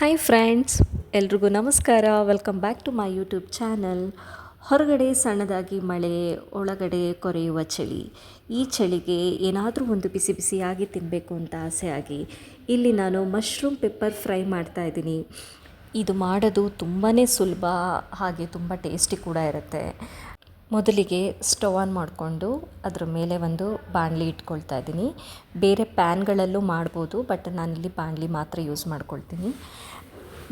Hi friends ಎಲ್ರಿಗೂ ನಮಸ್ಕಾರ. Welcome back to my YouTube channel ಹೊರಗಡೆ ಸಣ್ಣದಾಗಿ ಮಳೆ, ಒಳಗಡೆ ಕೊರೆಯುವ ಚಳಿ. ಈ ಚಳಿಗೆ ಏನಾದರೂ ಒಂದು ಬಿಸಿ ಬಿಸಿಯಾಗಿ ತಿನ್ನಬೇಕು ಅಂತ ಆಸೆ ಆಗಿ ಇಲ್ಲಿ ನಾನು ಮಶ್ರೂಮ್ ಪೆಪ್ಪರ್ ಫ್ರೈ ಮಾಡ್ತಾ ಇದ್ದೀನಿ. ಇದು ಮಾಡೋದು ತುಂಬಾ ಸುಲಭ, ಹಾಗೆ ತುಂಬ ಟೇಸ್ಟಿ ಕೂಡ ಇರುತ್ತೆ. ಮೊದಲಿಗೆ ಸ್ಟವ್ ಆನ್ ಮಾಡಿಕೊಂಡು ಅದರ ಮೇಲೆ ಒಂದು ಬಾಣಲಿ ಇಟ್ಕೊಳ್ತಾ ಇದ್ದೀನಿ. ಬೇರೆ ಪ್ಯಾನ್ಗಳಲ್ಲೂ ಮಾಡ್ಬೋದು, ಬಟ್ ನಾನಿಲ್ಲಿ ಬಾಣಲಿ ಮಾತ್ರ ಯೂಸ್ ಮಾಡ್ಕೊಳ್ತೀನಿ.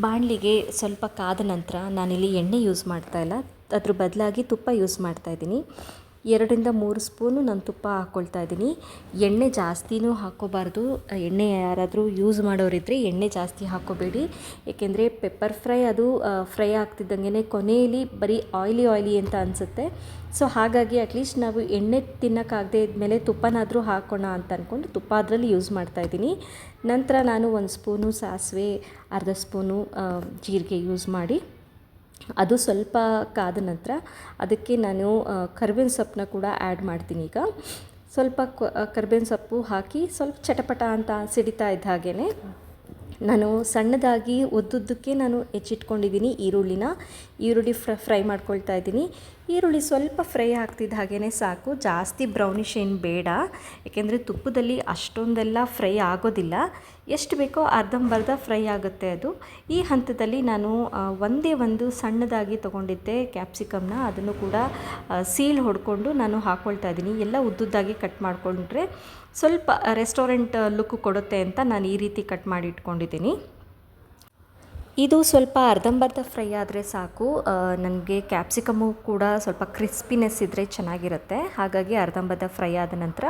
ಬಾಣಲಿಗೆ ಸ್ವಲ್ಪ ಕಾದ ನಂತರ ನಾನಿಲ್ಲಿ ಎಣ್ಣೆ ಯೂಸ್ ಮಾಡ್ತಾ ಇಲ್ಲ. ಅದ್ರ ಬದಲಾಗಿ ತುಪ್ಪ ಯೂಸ್ ಮಾಡ್ತಾ ಇದ್ದೀನಿ. ಎರಡರಿಂದ ಮೂರು ಸ್ಪೂನು ನಾನು ತುಪ್ಪ ಹಾಕ್ಕೊಳ್ತಾ ಇದ್ದೀನಿ. ಎಣ್ಣೆ ಜಾಸ್ತಿನೂ ಹಾಕ್ಕೋಬಾರ್ದು. ಎಣ್ಣೆ ಯಾರಾದರೂ ಯೂಸ್ ಮಾಡೋರಿದ್ದರೆ ಎಣ್ಣೆ ಜಾಸ್ತಿ ಹಾಕ್ಕೋಬೇಡಿ. ಏಕೆಂದರೆ ಪೆಪ್ಪರ್ ಫ್ರೈ ಅದು ಫ್ರೈ ಆಗ್ತಿದ್ದಂಗೆ ಕೊನೆಯಲ್ಲಿ ಬರೀ ಆಯ್ಲಿ ಆಯ್ಲಿ ಅಂತ ಅನಿಸುತ್ತೆ. ಸೊ ಹಾಗಾಗಿ ಅಟ್ಲೀಸ್ಟ್ ನಾವು ಎಣ್ಣೆ ತಿನ್ನೋಕ್ಕಾಗದೇ ಇದ್ಮೇಲೆ ತುಪ್ಪನಾದರೂ ಹಾಕೋಣ ಅಂತ ಅಂದ್ಕೊಂಡು ತುಪ್ಪ ಅದರಲ್ಲಿ ಯೂಸ್ ಮಾಡ್ತಾಯಿದ್ದೀನಿ ನಂತರ ನಾನು ಒಂದು ಸ್ಪೂನು ಸಾಸಿವೆ, ಅರ್ಧ ಸ್ಪೂನು ಜೀರಿಗೆ ಯೂಸ್ ಮಾಡಿ. ಅದು ಸ್ವಲ್ಪ ಕಾದ ನಂತರ ಅದಕ್ಕೆ ನಾನು ಕರ್ಬೇವಿನ ಸೊಪ್ಪನ್ನ ಕೂಡ ಆ್ಯಡ್ ಮಾಡ್ತೀನಿ ಈಗ. ಸ್ವಲ್ಪ ಕರ್ಬೇವಿನ ಸೊಪ್ಪು ಹಾಕಿ ಸ್ವಲ್ಪ ಚಟಪಟ ಅಂತ ಸಿಡಿತಾ ಇದ್ದ ಹಾಗೇ ನಾನು ಸಣ್ಣದಾಗಿ ಒದ್ದುದ್ದಕ್ಕೆ ನಾನು ಹೆಚ್ಚಿಟ್ಕೊಂಡಿದ್ದೀನಿ ಈರುಳ್ಳಿನ. ಈರುಳ್ಳಿ ಫ್ರ, ಫ್ರೈ ಮಾಡ್ಕೊಳ್ತಾ ಇದ್ದೀನಿ. ಈರುಳ್ಳಿ ಸ್ವಲ್ಪ ಫ್ರೈ ಆಗ್ತಿದ್ದ ಹಾಗೇ ಸಾಕು. ಜಾಸ್ತಿ ಬ್ರೌನಿಷ್ ಏನು ಬೇಡ. ಏಕೆಂದರೆ ತುಪ್ಪದಲ್ಲಿ ಅಷ್ಟೊಂದೆಲ್ಲ ಫ್ರೈ ಆಗೋದಿಲ್ಲ. ಎಷ್ಟು ಬೇಕೋ ಅರ್ಧಂಬರ್ಧ ಫ್ರೈ ಆಗುತ್ತೆ ಅದು. ಈ ಹಂತದಲ್ಲಿ ನಾನು ಒಂದೇ ಒಂದು ಸಣ್ಣದಾಗಿ ತೊಗೊಂಡಿದ್ದೆ ಕ್ಯಾಪ್ಸಿಕಮ್ನ. ಅದನ್ನು ಕೂಡ ಸೀಲ್ ಹೊಡ್ಕೊಂಡು ನಾನು ಹಾಕ್ಕೊಳ್ತಾ ಇದ್ದೀನಿ. ಎಲ್ಲ ಉದ್ದುದ್ದಾಗಿ ಕಟ್ ಮಾಡಿಕೊಂಡ್ರೆ ಸ್ವಲ್ಪ ರೆಸ್ಟೋರೆಂಟ್ ಲುಕ್ ಕೊಡುತ್ತೆ ಅಂತ ನಾನು ಈ ರೀತಿ ಕಟ್ ಮಾಡಿ ಇಟ್ಕೊಂಡಿದ್ದೀನಿ. ಇದು ಸ್ವಲ್ಪ ಅರ್ಧಂಬರ್ಧ ಫ್ರೈ ಆದರೆ ಸಾಕು. ನನಗೆ ಕ್ಯಾಪ್ಸಿಕಮ್ಮು ಕೂಡ ಸ್ವಲ್ಪ ಕ್ರಿಸ್ಪಿನೆಸ್ ಇದ್ದರೆ ಚೆನ್ನಾಗಿರುತ್ತೆ. ಹಾಗಾಗಿ ಅರ್ಧಂಬರ್ಧ ಫ್ರೈ ಆದ ನಂತರ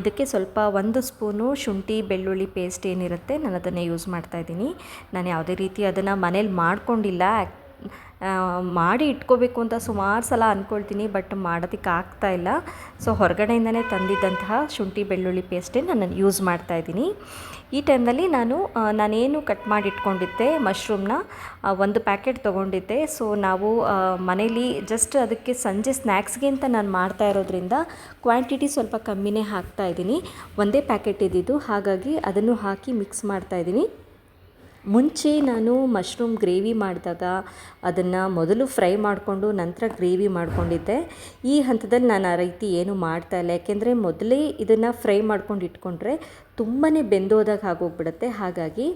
ಇದಕ್ಕೆ ಸ್ವಲ್ಪ ಒಂದು ಸ್ಪೂನು ಶುಂಠಿ, ಬೆಳ್ಳುಳ್ಳಿ ಪೇಸ್ಟ್ ಏನಿರುತ್ತೆ ನಾನು ಅದನ್ನೇ ಯೂಸ್ ಮಾಡ್ತಾಯಿದ್ದೀನಿ ನಾನು ಯಾವುದೇ ರೀತಿ ಅದನ್ನು ಮನೇಲಿ ಮಾಡ್ಕೊಂಡಿಲ್ಲ. ಮಾಡಿ ಇಟ್ಕೋಬೇಕು ಅಂತ ಸುಮಾರು ಸಲ ಅಂದ್ಕೊಳ್ತೀನಿ ಬಟ್ ಮಾಡೋದಕ್ಕೆ ಆಗ್ತಾ ಇಲ್ಲ. ಸೊ, ಹೊರಗಡೆಯಿಂದನೇ ತಂದಿದ್ದಂತಹ ಶುಂಠಿ ಬೆಳ್ಳುಳ್ಳಿ ಪೇಸ್ಟೇ ನಾನು ಯೂಸ್ ಮಾಡ್ತಾ ಇದ್ದೀನಿ. ಈ ಟೈಮಲ್ಲಿ ನಾನು ನಾನೇನು ಕಟ್ ಮಾಡಿ ಇಟ್ಕೊಂಡಿದ್ದೆ, ಮಶ್ರೂಮ್ನ ಒಂದು ಪ್ಯಾಕೆಟ್ ತೊಗೊಂಡಿದ್ದೆ. ಸೊ, ನಾವು ಮನೇಲಿ ಜಸ್ಟ್ ಅದಕ್ಕೆ ಸಂಜೆ ಸ್ನ್ಯಾಕ್ಸ್ಗೆ ಅಂತ ನಾನು ಮಾಡ್ತಾ ಇರೋದ್ರಿಂದ ಕ್ವಾಂಟಿಟಿ ಸ್ವಲ್ಪ ಕಮ್ಮಿನೇ ಹಾಕ್ತಾ ಇದ್ದೀನಿ. ಒಂದೇ ಪ್ಯಾಕೆಟ್ ಇದ್ದಿದ್ದು, ಹಾಗಾಗಿ ಅದನ್ನು ಹಾಕಿ ಮಿಕ್ಸ್ ಮಾಡ್ತಾ ಇದ್ದೀನಿ. ಮುಂಚೆ ನಾನು ಮಶ್ರೂಮ್ ಗ್ರೇವಿ ಮಾಡಿದಾಗ ಅದನ್ನು ಮೊದಲು ಫ್ರೈ ಮಾಡಿಕೊಂಡು ನಂತರ ಗ್ರೇವಿ ಮಾಡಿಕೊಂಡಿದ್ದೆ. ಈ ಹಂತದಲ್ಲಿ ನಾನು ಆ ರೀತಿ ಏನು ಮಾಡ್ತಾ ಇಲ್ಲ. ಯಾಕೆಂದರೆ ಮೊದಲೇ ಇದನ್ನು ಫ್ರೈ ಮಾಡ್ಕೊಂಡು ಇಟ್ಕೊಂಡ್ರೆ ತುಂಬಾ ಬೆಂದೋದಾಗ ಆಗೋಗ್ಬಿಡುತ್ತೆ. ಹಾಗಾಗಿ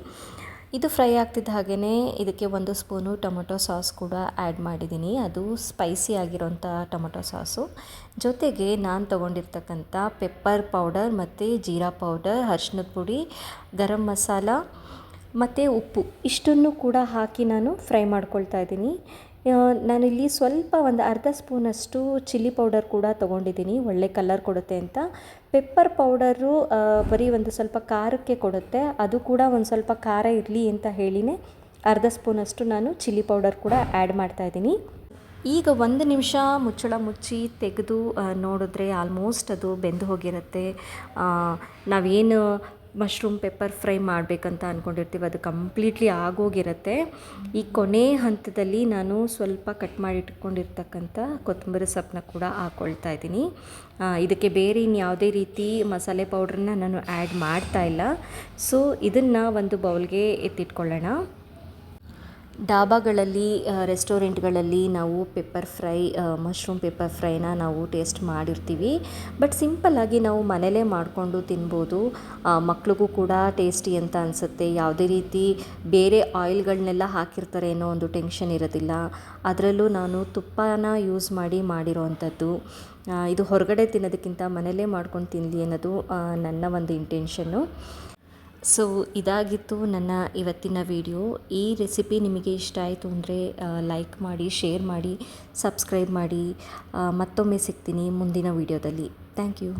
ಇದು ಫ್ರೈ ಆಗ್ತಿದ್ದ ಹಾಗೆಯೇ ಇದಕ್ಕೆ ಒಂದು ಸ್ಪೂನು ಟೊಮೊಟೊ ಸಾಸ್ ಕೂಡ ಆ್ಯಡ್ ಮಾಡಿದ್ದೀನಿ. ಅದು ಸ್ಪೈಸಿ ಆಗಿರೋಂಥ ಟೊಮೊಟೊ ಸಾಸು. ಜೊತೆಗೆ ನಾನು ತೊಗೊಂಡಿರ್ತಕ್ಕಂಥ ಪೆಪ್ಪರ್ ಪೌಡರ್ ಮತ್ತು ಜೀರಾ ಪೌಡರ್ ಅರ್ಶಿನದ ಪುಡಿ, ಗರಂ ಮಸಾಲ ಮತ್ತು ಉಪ್ಪು. ಇಷ್ಟನ್ನು ಕೂಡ ಹಾಕಿ ನಾನು ಫ್ರೈ ಮಾಡ್ಕೊಳ್ತಾ ಇದ್ದೀನಿ. ನಾನಿಲ್ಲಿ ಸ್ವಲ್ಪ ಒಂದು ಅರ್ಧ ಸ್ಪೂನಷ್ಟು ಚಿಲ್ಲಿ ಪೌಡರ್ ಕೂಡ ತೊಗೊಂಡಿದ್ದೀನಿ. ಒಳ್ಳೆ ಕಲರ್ ಕೊಡುತ್ತೆ ಅಂತ. ಪೆಪ್ಪರ್ ಪೌಡರು ಬರೀ ಒಂದು ಸ್ವಲ್ಪ ಖಾರಕ್ಕೆ ಕೊಡುತ್ತೆ. ಅದು ಕೂಡ ಒಂದು ಸ್ವಲ್ಪ ಖಾರ ಇರಲಿ ಅಂತ ಹೇಳಿನೇ ಅರ್ಧ ಸ್ಪೂನಷ್ಟು ನಾನು ಚಿಲ್ಲಿ ಪೌಡರ್ ಕೂಡ ಆ್ಯಡ್ ಮಾಡ್ತಾಯಿದ್ದೀನಿ ಈಗ ಒಂದು ನಿಮಿಷ ಮುಚ್ಚಳ ಮುಚ್ಚಿ ತೆಗೆದು ನೋಡಿದ್ರೆ ಆಲ್ಮೋಸ್ಟ್ ಅದು ಬೆಂದು ಹೋಗಿರುತ್ತೆ. ನಾವೇನು ಮಶ್ರೂಮ್ ಪೆಪ್ಪರ್ ಫ್ರೈ ಮಾಡಬೇಕಂತ ಅಂದ್ಕೊಂಡಿರ್ತೀವಿ ಅದು ಕಂಪ್ಲೀಟ್ಲಿ ಆಗೋಗಿರುತ್ತೆ. ಈ ಕೊನೆ ಹಂತದಲ್ಲಿ ನಾನು ಸ್ವಲ್ಪ ಕಟ್ ಮಾಡಿಟ್ಕೊಂಡಿರ್ತಕ್ಕಂಥ ಕೊತ್ತಂಬರಿ ಸೊಪ್ಪನ್ನ ಕೂಡ ಹಾಕ್ಕೊಳ್ತಾ ಇದ್ದೀನಿ. ಇದಕ್ಕೆ ಬೇರೆ ಇನ್ಯಾವುದೇ ರೀತಿ ಮಸಾಲೆ ಪೌಡ್ರನ್ನ ನಾನು ಆ್ಯಡ್ ಮಾಡ್ತಾ ಇಲ್ಲ. ಸೊ, ಇದನ್ನು ಒಂದು ಬೌಲ್ಗೆ ಎತ್ತಿಟ್ಕೊಳ್ಳೋಣ. ಡಾಬಾಗಳಲ್ಲಿ ರೆಸ್ಟೋರೆಂಟ್ಗಳಲ್ಲಿ ನಾವು ಪೆಪ್ಪರ್ ಫ್ರೈ ಮಶ್ರೂಮ್ ಪೆಪ್ಪರ್ ಫ್ರೈನ ನಾವು ಟೇಸ್ಟ್ ಮಾಡಿರ್ತೀವಿ. ಬಟ್ ಸಿಂಪಲ್ಲಾಗಿ ನಾವು ಮನೇಲೇ ಮಾಡಿಕೊಂಡು ತಿನ್ಬೋದು. ಮಕ್ಳಿಗೂ ಕೂಡ ಟೇಸ್ಟಿ ಅಂತ ಅನಿಸುತ್ತೆ. ಯಾವುದೇ ರೀತಿ ಬೇರೆ ಆಯಿಲ್ಗಳನ್ನೆಲ್ಲ ಹಾಕಿರ್ತಾರೆ ಅನ್ನೋ ಒಂದು ಟೆನ್ಷನ್ ಇರೋದಿಲ್ಲ. ಅದರಲ್ಲೂ ನಾನು ತುಪ್ಪನ ಯೂಸ್ ಮಾಡಿ ಮಾಡಿರೋವಂಥದ್ದು ಇದು ಹೊರಗಡೆ ತಿನ್ನೋದಕ್ಕಿಂತ ಮನೇಲೇ ಮಾಡ್ಕೊಂಡು ತಿನ್ನಲಿ ಅನ್ನೋದು ನನ್ನ ಒಂದು ಇಂಟೆನ್ಷನ್ನು. ಸೊ ಇದಾಗಿತ್ತು ನನ್ನ ಇವತ್ತಿನ ವಿಡಿಯೋ ಈ ರೆಸಿಪಿ ನಿಮಗೆ ಇಷ್ಟ ಆಯಿತು ಅಂದರೆ ಲೈಕ್ ಮಾಡಿ ಶೇರ್ ಮಾಡಿ ಸಬ್ಸ್ಕ್ರೈಬ್ ಮಾಡಿ ಮತ್ತೊಮ್ಮೆ ಸಿಗ್ತೀನಿ ಮುಂದಿನ ವಿಡಿಯೋದಲ್ಲಿ ಥ್ಯಾಂಕ್ ಯು